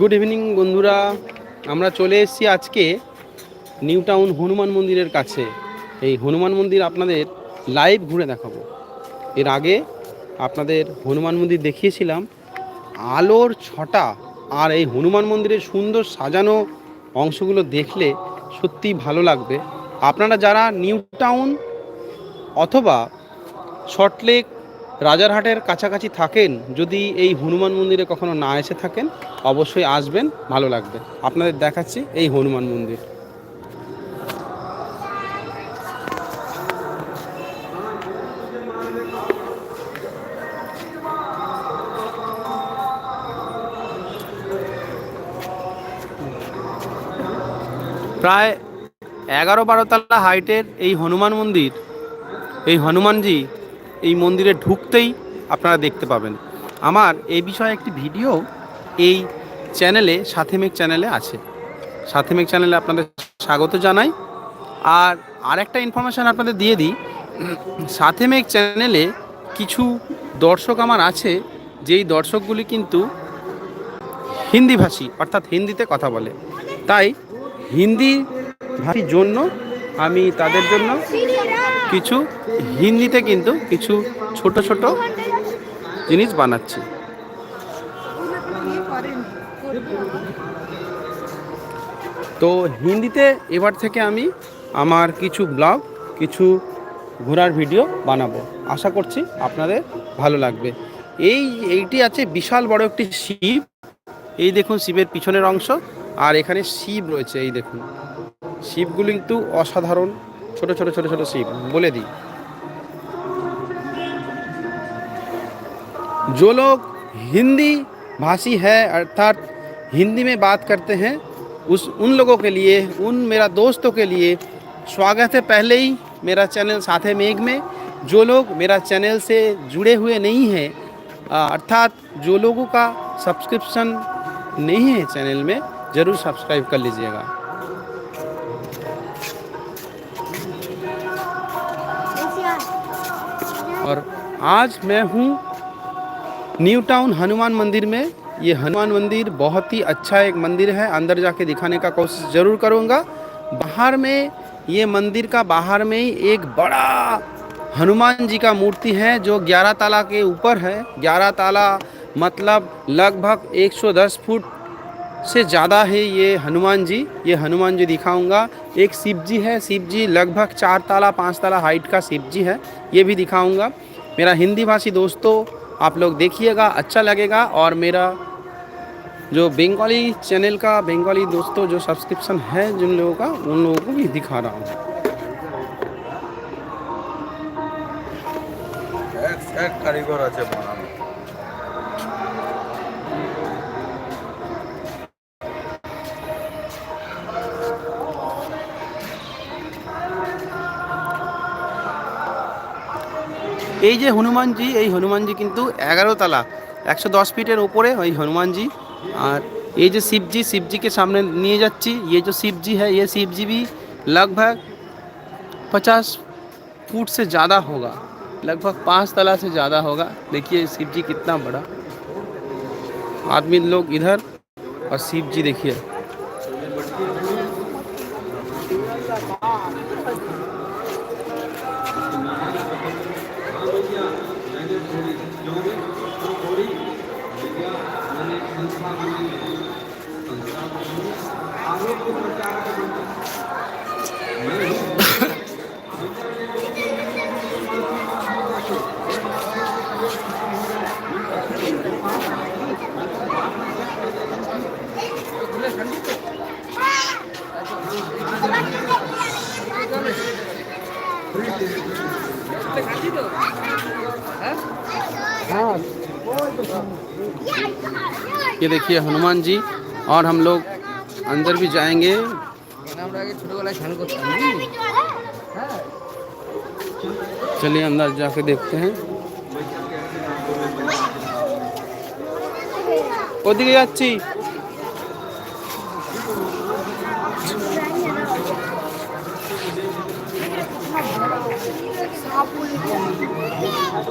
Good evening বন্ধুরা। আমরা চলে এসেছি আজকে নিউ টাউন হনুমান মন্দিরের কাছে। এই হনুমান মন্দির আপনাদের লাইভ ঘুরে দেখাবো। এর আগে আপনাদের হনুমান মন্দির দেখিয়েছিলাম। আলোর ছটা আর এই হনুমান মন্দিরের সুন্দর সাজানো অংশগুলো দেখলে সত্যিই ভালো লাগবে। আপনারা যারা নিউ টাউন অথবা শর্টলেক রাজারহাটের কাছাকাছি থাকেন, যদি এই হনুমান মন্দিরে কখনো না এসে থাকেন, অবশ্যই আসবেন, ভালো লাগবে। আপনাদের দেখাচ্ছি এই হনুমান মন্দির। প্রায় এগারো বারো তলা হাইটের এই হনুমান মন্দির, এই হনুমানজি এই মন্দিরে ঢুকতেই আপনারা দেখতে পাবেন। আমার এই বিষয়ে একটি ভিডিও এই চ্যানেলে, সাথেমেক চ্যানেলে আছে। সাথেমেক চ্যানেলে আপনাদের স্বাগত জানাই। আর আরেকটা ইনফরমেশান আপনাদের দিয়ে দিই। সাথেমেক চ্যানেলে কিছু দর্শক আমার আছে, যেই দর্শকগুলি কিন্তু হিন্দিভাষী অর্থাৎ হিন্দিতে কথা বলে। তাই হিন্দি ভাষীর জন্য আমি তাদের জন্য কিছু হিন্দিতে কিন্তু কিছু ছোট ছোট জিনিস বানাচ্ছি। তো হিন্দিতে এবার থেকে আমি আমার কিছু ব্লগ, কিছু ঘোরার ভিডিও বানাবো। আশা করছি আপনাদের ভালো লাগবে। এই, এইটি আছে বিশাল বড় একটি শিব। এই দেখুন শিবের পিছনের অংশ। আর এখানে শিব রয়েছে, এই দেখুন। শিবগুলো কিন্তু অসাধারণ। ছোট ছোট ছোট ছোট শিব বলে দিই जो लोग हिंदी भाषी है अर्थात हिंदी में बात करते हैं उस उन लोगों के लिए उन मेरा दोस्तों के लिए स्वागत है पहले ही मेरा चैनल साथे मेघ में जो लोग मेरा चैनल से जुड़े हुए नहीं हैं आ, अर्थात जो लोगों का सब्सक्रिप्शन नहीं है चैनल में ज़रूर सब्सक्राइब कर लीजिएगा और आज मैं हूँ न्यू टाउन हनुमान मंदिर में। ये हनुमान मंदिर बहुत ही अच्छा एक मंदिर है, अंदर जाके दिखाने का कोशिश ज़रूर करूँगा। बाहर में, ये मंदिर का बाहर में ही एक बड़ा हनुमान जी का मूर्ति है, जो 11 ताला के ऊपर है। 11 ताला मतलब लगभग 110 फुट से ज़्यादा है ये हनुमान जी, ये हनुमान जी दिखाऊँगा। एक शिव जी है, शिव जी लगभग चार ताला, पाँच ताला हाइट का शिव जी है, ये भी दिखाऊँगा। मेरा हिंदी भाषी दोस्तों, आप लोग देखिएगा अच्छा लगेगा। और मेरा जो बंगाली चैनल का, बंगाली दोस्तों जो सब्सक्रिप्शन है जिन लोगों का, उन लोगों को भी दिखा रहा हूँ। এক এই যে হনুমানজি এই হনুমানজি কিন্তু এগারো তালা একশো দশ ফিটের ওপরে ওই হনুমানজি আর ये जो शिव जी शिव जी के सामने নিয়ে যাচ্ছি ये जो शिव जी है ये शिव जी भी लगभग पचास फुट से ज़्यादा होगा लगभग पाँच तला से ज़्यादा होगा देखिए शिव जी कितना बड़ा आदमी लोग इधर और शिव जी देखिए ये देखिए हनुमान जी और हम लोग अंदर भी जाएंगे আমরা আগে ছোটবেলায় স্নান করতাম বুঝলি? चलिए अंदर जाके देखते हैं ওদিকে যাচ্ছি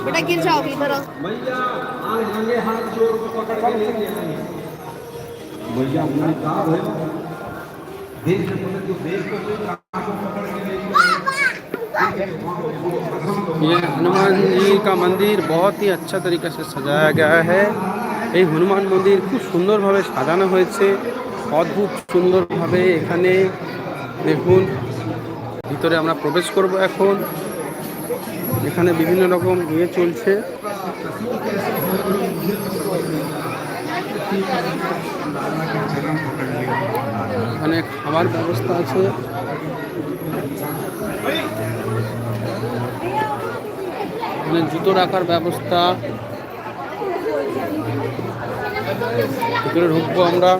बेटा गिर जाओगी इधर आओ भैया उन्होंने कहा भाई देश के मतलब जो देश को कोई कहाँ को पकड़ के ले ये हनुमान जी का मंदिर बहुत ही अच्छा तरीके से सजाया गया है এই হনুমান মন্দির খুব সুন্দরভাবে সাজানো হয়েছে অদ্ভুত সুন্দরভাবে এখানে দেখুন ভিতরে আমরা প্রবেশ করব এখন এখানে বিভিন্ন রকম ইয়ে চলছে। এখানে খাবার ব্যবস্থা আছে। এখানে জুতো রাখার ব্যবস্থা। ভিতরে ঢুকবো আমরা।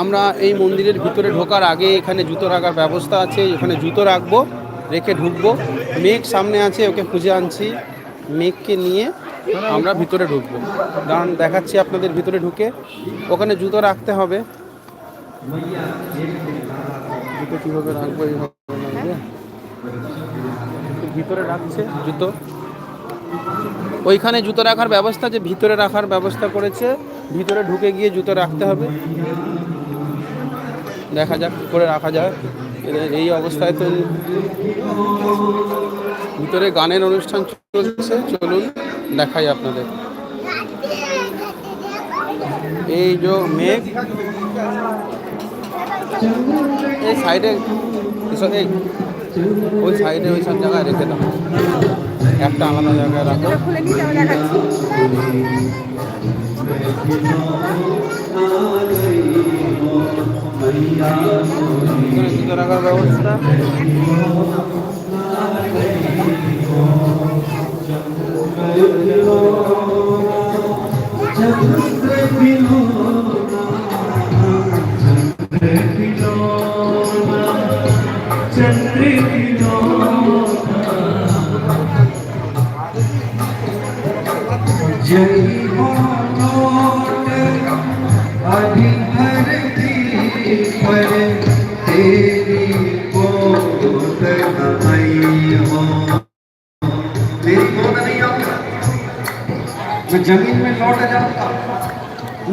আমরা এই মন্দিরের ভিতরে ঢোকার আগে এখানে জুতো রাখার ব্যবস্থা আছে। এখানে জুতো রাখব। রেখে ঢুকবো। মেঘ সামনে আছে, ওকে খুঁজে আনছি। মেঘকে নিয়ে আমরা ভিতরে ঢুকবো। কারণ দেখাচ্ছি আপনাদের ভিতরে ঢুকে। ওখানে জুতো রাখতে হবে। জুতো কীভাবে রাখব ভিতরে রাখছে জুতো। ওইখানে জুতো রাখার ব্যবস্থা যে ভিতরে রাখার ব্যবস্থা করেছে। ভিতরে ঢুকে গিয়ে জুতো রাখতে হবে। দেখা যাক, করে রাখা যায় এই অবস্থায় তো ভিতরে গানের অনুষ্ঠান চলছে চলুন দেখাই আপনাদের। এই যে মেঘ এই সাইডে এসব এই ওই সাইডে ওই সব জায়গায় রেখে দাও। একটা আলাদা জায়গায় রাখো। খুলে নিয়ে যাও দেখাচ্ছি এখানে জুতো রাখার ব্যবস্থা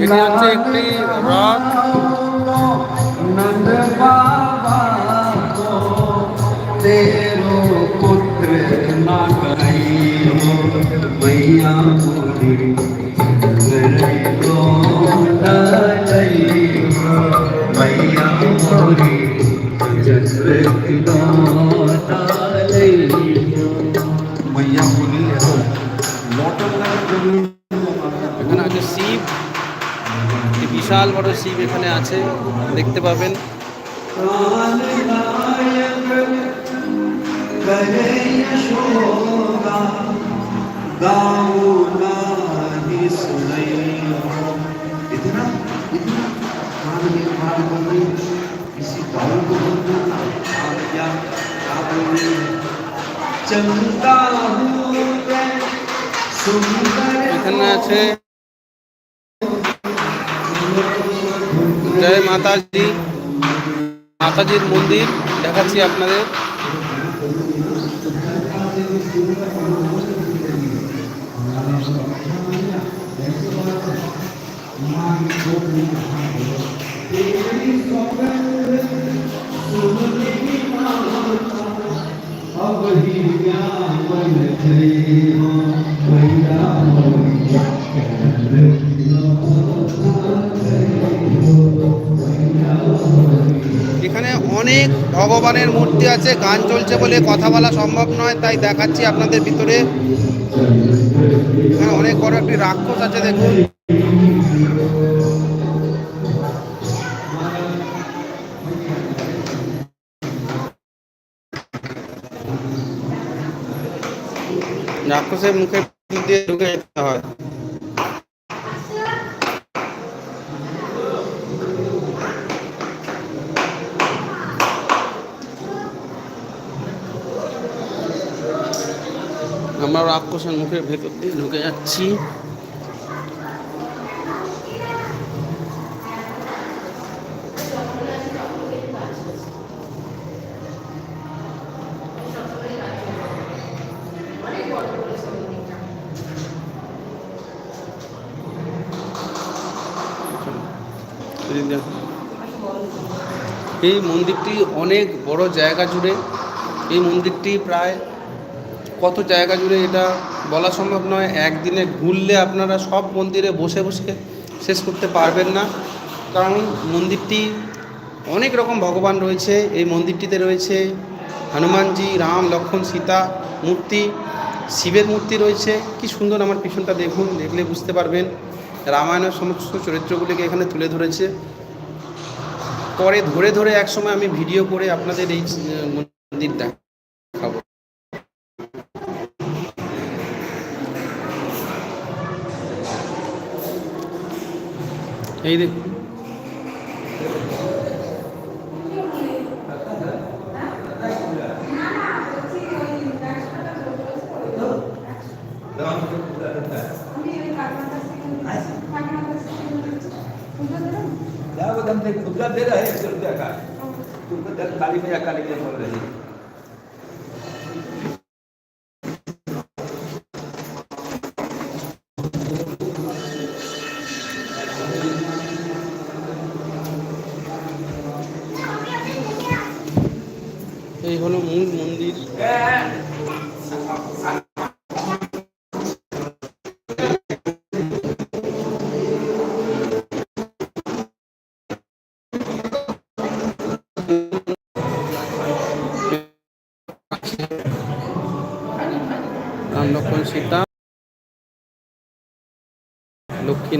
এটি হচ্ছে একটি রথ नंद बाबा को तेरो पुत्र ना कहीं हो मैया मोरी गरई को डालई हो मैया বিশাল বড় শিব এখানে আছে দেখতে পাবেন। এখানে আছে মাতাজির মন্দির দেখাচ্ছি আপনাদের अब ही ज्ञान ভগবানের মূর্তি আছে, গান চলছে বলে কথা বলা সম্ভব নয়, তাই দেখাচ্ছি আপনাদের ভিতরে। অনেক বড় একটি রাক্ষস আছে, দেখুন। রাক্ষসের মুখে দিয়ে ঢুকে যেতে হয়। আমরা রাক্ষসের মুখের ভেতর দিয়ে ঢুকে যাচ্ছি। এই মন্দিরটি অনেক বড় জায়গা জুড়ে। এই মন্দিরটি প্রায় কত জায়গা জুড়ে এটা বলা সম্ভব নয়। একদিনে ঘুরলে আপনারা সব মন্দিরে বসে বসে শেষ করতে পারবেন না। কারণ মন্দিরটি অনেক রকম ভগবান রয়েছে। এই মন্দিরটিতে রয়েছে হনুমানজি রাম লক্ষ্মণ সীতা মূর্তি শিবের মূর্তি রয়েছে। কি সুন্দর আমার পিছনটা দেখুন দেখলে বুঝতে পারবেন। রামায়ণের সমস্ত চরিত্রগুলিকে এখানে তুলে ধরেছে। পরে ধরে ধরে একসময় আমি ভিডিও করে আপনাদের এই আহ, মন্দির দেখাবো। এই দেখ क्या वो दम से खुदा दे रहा है एक सौ रुपया का तुमको दस काली में या काली में बोल रही है এই হলো মূল মন্দির। রাম লক্ষ্মণ সীতা লক্ষ্মী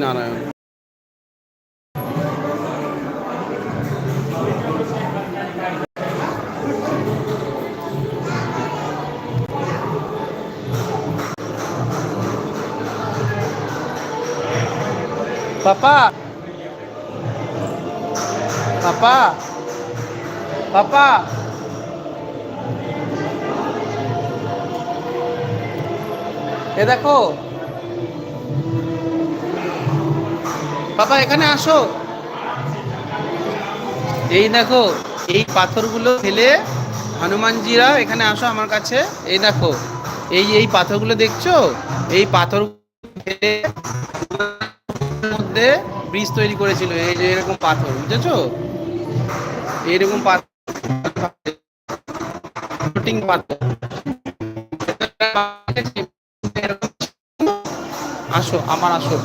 পাপা পাপা পাপা এ দেখো। পাপা এখানে আসো। এই দেখো, এই পাথরগুলো ফেলে হনুমানজিরা এখানে আসো আমার কাছে। এই দেখো, এই এই পাথরগুলো দেখছ? এই পাথর ফেলে মধ্যে ব্রিজ তৈরি করেছিল এই যে এরকম পাথর বুঝেছ? এইরকম পাথর পাথর। আসো আমার আসো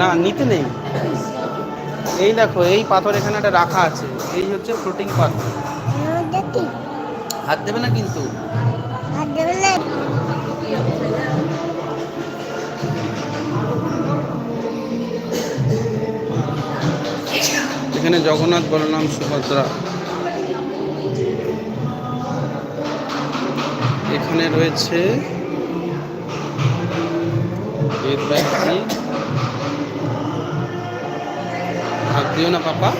না নিতে নেই। এই দেখো এই পাথর এখানে একটা রাখা আছে এই হচ্ছে ফ্লোটিং পাথর। হাত দেবে না কিন্তু? এখানে জগন্নাথ বলরাম সুভদ্রা। এখানে রয়েছে আর দিও না পাপা?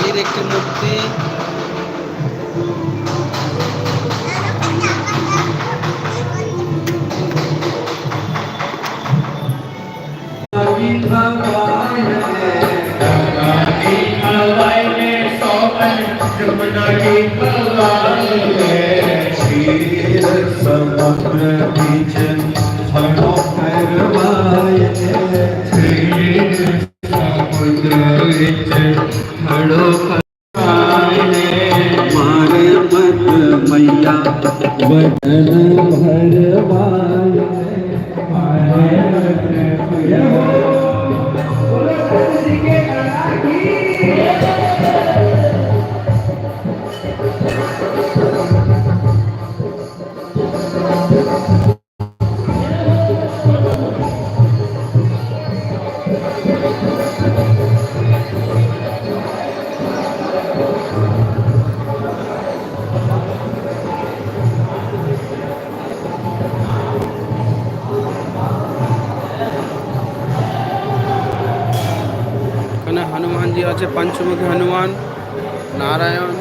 কালীর একটি মূর্তি वचन भरवाए হনুমানজি আছে পঞ্চমুখী হনুমান নারায়ণ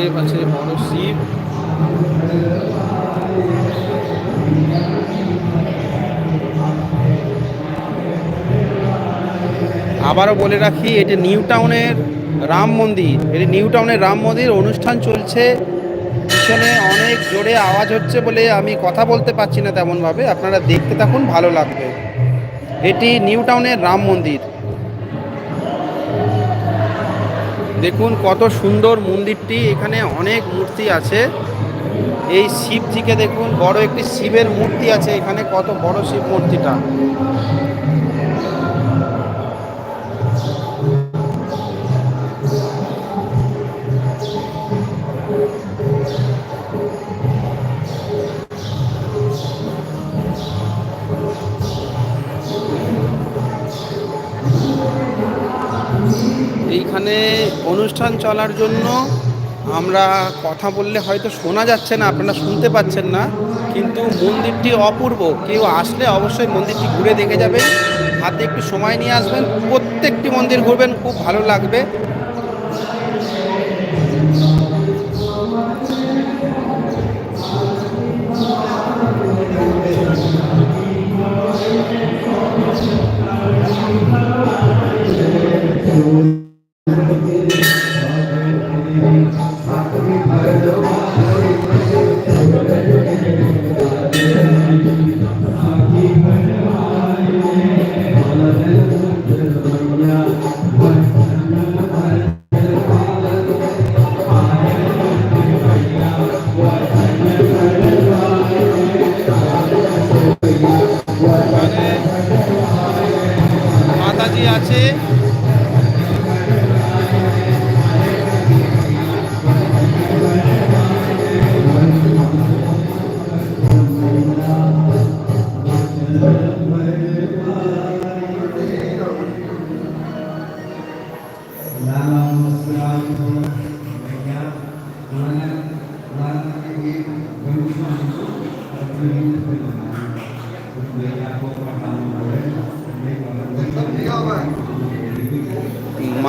মহাদেব আছে বড় শিব আবারও বলে রাখি এটি নিউ টাউনের রাম মন্দির এটি নিউ টাউনের রাম মন্দির, অনুষ্ঠান চলছে। পিছনে অনেক জোরে আওয়াজ হচ্ছে বলে আমি কথা বলতে পারছি না তেমনভাবে। আপনারা দেখতে থাকুন, ভালো লাগবে। এটি নিউ টাউনের রাম মন্দির। দেখুন কত সুন্দর মন্দিরটি, এখানে অনেক মূর্তি আছে। এই শিবজিকে দেখুন, বড় একটি শিবের মূর্তি আছে, এখানে কত বড় শিব মূর্তিটা। এইখানে অনুষ্ঠান চলার জন্য আমরা কথা বললে হয়তো শোনা যাচ্ছে না, আপনারা শুনতে পাচ্ছেন না, কিন্তু মন্দিরটি অপূর্ব। কেউ আসলে অবশ্যই মন্দিরটি ঘুরে দেখে যাবেন, হাতে একটু সময় নিয়ে আসবেন, প্রত্যেকটি মন্দির ঘুরবেন, খুব ভালো লাগবে।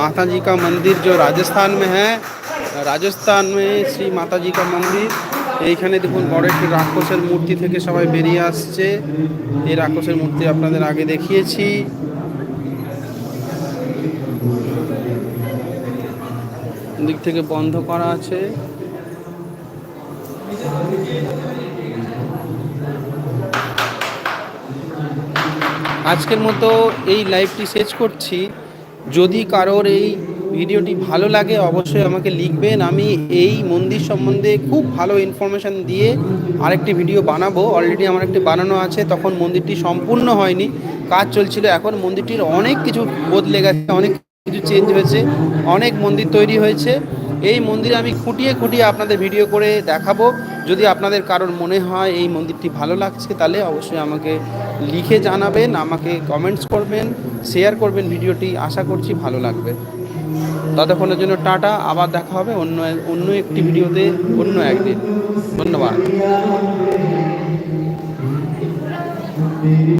माता जी का मंदिर जो राजस्थान में है রাজস্থান में শ্রী মাতা জি কা মন্দির এইখানে দেখুন বড় একটি রাক্ষসের মূর্তি থেকে সবাই বেরিয়ে আসছে এই রাক্ষসের মূর্তি আপনাদের আগে দেখিয়েছি দিক থেকে বন্ধ করা আছে আজকের মতো এই লাইভটি শেষ করছি যদি কারোর এই ভিডিওটি ভালো লাগে, অবশ্যই আমাকে লিখবেন। আমি এই মন্দির সম্বন্ধে খুব ভালো ইনফরমেশান দিয়ে আরেকটি ভিডিও বানাবো। অলরেডি আমার একটি বানানো আছে, তখন মন্দিরটি সম্পূর্ণ হয়নি। কাজ চলছিল, এখন মন্দিরটির অনেক কিছু বদলে গেছে, অনেক কিছু চেঞ্জ হয়েছে, অনেক মন্দির তৈরি হয়েছে। এই মন্দিরে আমি খুঁটিয়ে খুঁটিয়ে আপনাদের ভিডিও করে দেখাবো। যদি আপনাদের কারোর মনে হয় এই মন্দিরটি ভালো লাগছে, তাহলে অবশ্যই আমাকে লিখে জানাবেন, আমাকে কমেন্টস করবেন শেয়ার করবেন ভিডিওটি, আশা করছি ভালো লাগবে। ততক্ষণের জন্য টাটা, আবার দেখা হবে অন্য অন্য একটি ভিডিওতে অন্য একদিন। ধন্যবাদ।